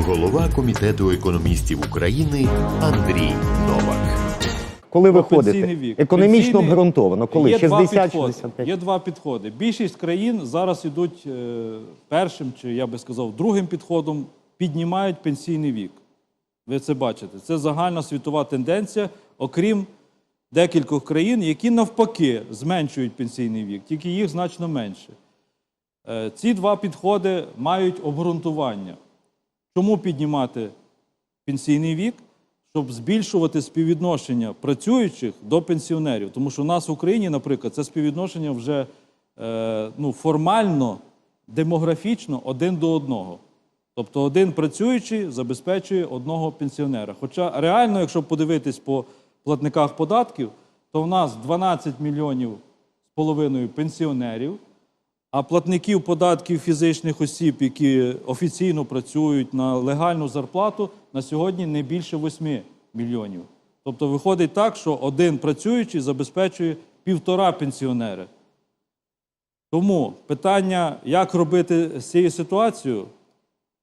голова комітету економістів України Андрій Новак. Коли ви ходите? вік. Економічно Пенсійний- обґрунтовано. Коли? Є два 60-65? підходи. Є два підходи. Більшість країн зараз ідуть е, першим, чи я би сказав, другим підходом, піднімають пенсійний вік. Ви це бачите. Це загальна світова тенденція, окрім декількох країн, які навпаки зменшують пенсійний вік, тільки їх значно менше. Е, Ці два підходи мають обґрунтування. Чому піднімати пенсійний вік? Щоб збільшувати співвідношення працюючих до пенсіонерів. Тому що у нас в Україні, наприклад, це співвідношення вже е, ну, формально, демографічно один до одного. Тобто один працюючий забезпечує одного пенсіонера. Хоча реально, якщо подивитись по платниках податків, то в нас 12 мільйонів з половиною пенсіонерів, а платників податків фізичних осіб, які офіційно працюють на легальну зарплату, на сьогодні не більше 8 мільйонів. Тобто виходить так, що один працюючий забезпечує півтора пенсіонери. Тому питання, як робити з цією ситуацією,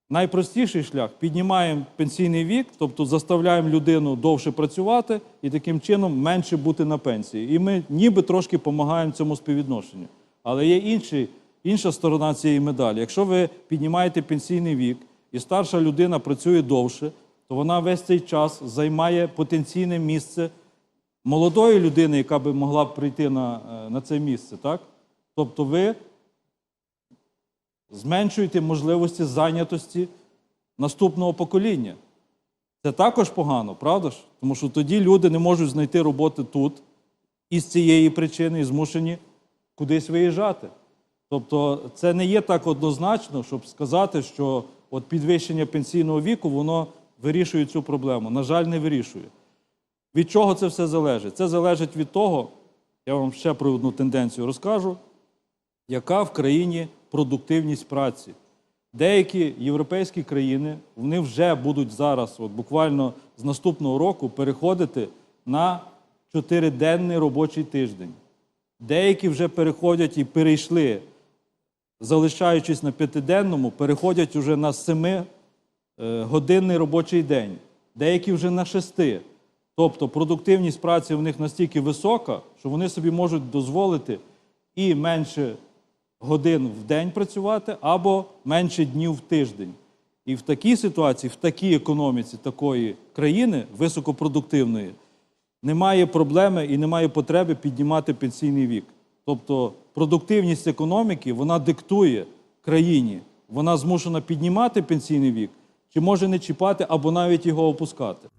найпростіший шлях піднімаємо пенсійний вік, тобто заставляємо людину довше працювати і таким чином менше бути на пенсії. І ми ніби трошки допомагаємо цьому співвідношенню. Але є інший, інша сторона цієї медалі. Якщо ви піднімаєте пенсійний вік і старша людина працює довше, то вона весь цей час займає потенційне місце молодої людини, яка би могла прийти на, е, на це місце. Так? Тобто ви зменшуєте можливості зайнятості наступного покоління. Це також погано, правда ж? Тому що тоді люди не можуть знайти роботи тут із цієї причини і змушені кудись виїжджати. Тобто це не є так однозначно, щоб сказати, що от підвищення пенсійного віку воно вирішує цю проблему. На жаль, не вирішує. Від чого це все залежить? Це залежить від того, я вам ще про одну тенденцію розкажу, яка в країні продуктивність праці. Деякі європейські країни вони вже будуть зараз, от буквально з наступного року, переходити на чотириденний робочий тиждень. Деякі вже переходять і перейшли, залишаючись на п'ятиденному, переходять вже на семигодинний робочий день, деякі вже на шести. Тобто продуктивність праці в них настільки висока, що вони собі можуть дозволити і менше годин в день працювати або менше днів в тиждень. І в такій ситуації, в такій економіці такої країни високопродуктивної, немає проблеми і немає потреби піднімати пенсійний вік. Тобто продуктивність економіки вона диктує країні, вона змушена піднімати пенсійний вік, чи може не чіпати або навіть його опускати.